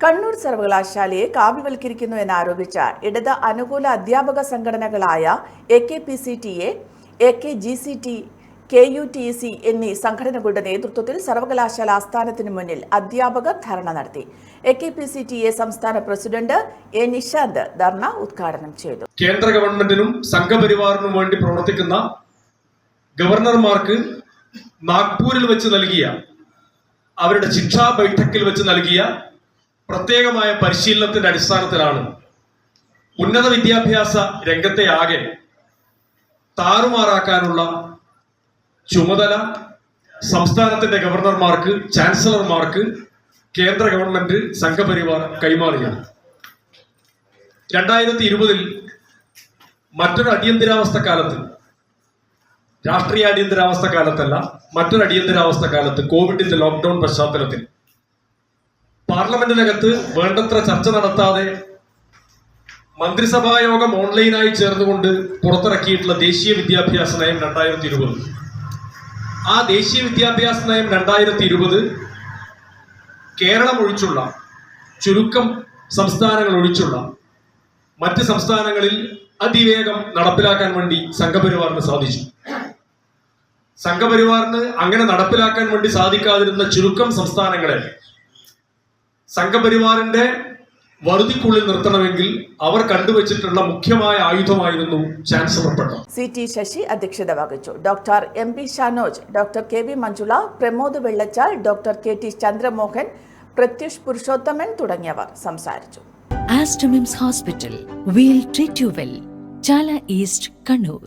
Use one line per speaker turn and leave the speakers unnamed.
കണ്ണൂർ സർവകലാശാലയെ കാവ്യവൽക്കരിക്കുന്നു എന്നാരോപിച്ച ഇടത് അനുകൂല അധ്യാപക സംഘടനകളായ A K P C T A A K G C T K U T C എന്നീ സംഘടനകളുടെ നേതൃത്വത്തിൽ സർവകലാശാല ആസ്ഥാനത്തിന് മുന്നിൽ അധ്യാപകർ ധർണ നടത്തി. A K P C T A സംസ്ഥാന പ്രസിഡന്റ് എ നിശാന്ത് ധർണ ഉദ്ഘാടനം ചെയ്തു.
കേന്ദ്ര ഗവൺമെന്റിനും സംഘപരിവാറിനും വേണ്ടി പ്രവർത്തിക്കുന്ന ഗവർണർമാർക്ക് നാഗ്പൂരിൽ വെച്ച് നൽകിയ അവരുടെ ശിക്ഷാ ബൈഠക്കിൽ വെച്ച് നൽകിയ പ്രത്യേകമായ പരിശീലനത്തിന്റെ അടിസ്ഥാനത്തിലാണ് ഉന്നത വിദ്യാഭ്യാസ രംഗത്തെ ആകെ താറുമാറാക്കാനുള്ള ചുമതല സംസ്ഥാനത്തിന്റെ ഗവർണർമാർക്ക് ചാൻസലർമാർക്ക് കേന്ദ്ര ഗവൺമെന്റ് സംഘപരിവാർ കൈമാറുകയാണ് രണ്ടായിരത്തി ഇരുപതിൽ മറ്റൊരു അടിയന്തരാവസ്ഥ കാലത്ത് രാഷ്ട്രീയ അടിയന്തരാവസ്ഥ കാലത്തല്ല മറ്റൊരു അടിയന്തരാവസ്ഥ കാലത്ത് കോവിഡിന്റെ ലോക്ക്ഡൌൺ പശ്ചാത്തലത്തിൽ പാർലമെന്റിനകത്ത് വേണ്ടത്ര ചർച്ച നടത്താതെ മന്ത്രിസഭാ യോഗം ഓൺലൈനായി ചേർന്നുകൊണ്ട് പുറത്തിറക്കിയിട്ടുള്ള ദേശീയ വിദ്യാഭ്യാസ നയം രണ്ടായിരത്തി ഇരുപത് ആ ദേശീയ വിദ്യാഭ്യാസ നയം രണ്ടായിരത്തി ഇരുപത് കേരളം ഒഴിച്ചുള്ള ചുരുക്കം സംസ്ഥാനങ്ങൾ ഒഴിച്ചുള്ള മറ്റ് സംസ്ഥാനങ്ങളിൽ അതിവേഗം നടപ്പിലാക്കാൻ വേണ്ടി സംഘപരിവാറിന് സാധിച്ചു. സംഘപരിവാറിന് അങ്ങനെ നടപ്പിലാക്കാൻ വേണ്ടി സാധിക്കാതിരുന്ന ചുരുക്കം സംസ്ഥാനങ്ങളെ സംഘപരിവാറിന്റെ വറുതിക്കുള്ളിൽ നിർത്തണമെങ്കിൽ അവർ കണ്ടുവച്ചിട്ടുള്ള മുഖ്യമായ ആയുധമായിരുന്നു ചാൻസലർ പട്ടം
സി ടി ശശി അധ്യക്ഷത വഹിച്ചു. Doctor M P Shanoj doctor K V Manjula Pramod Vellachal doctor K T Chandramohan Pratyush Purushothaman തുടങ്ങിയവർ സംസാരിച്ചു.
Aster MIMS hospital we'll treat you well Chala east Kannur.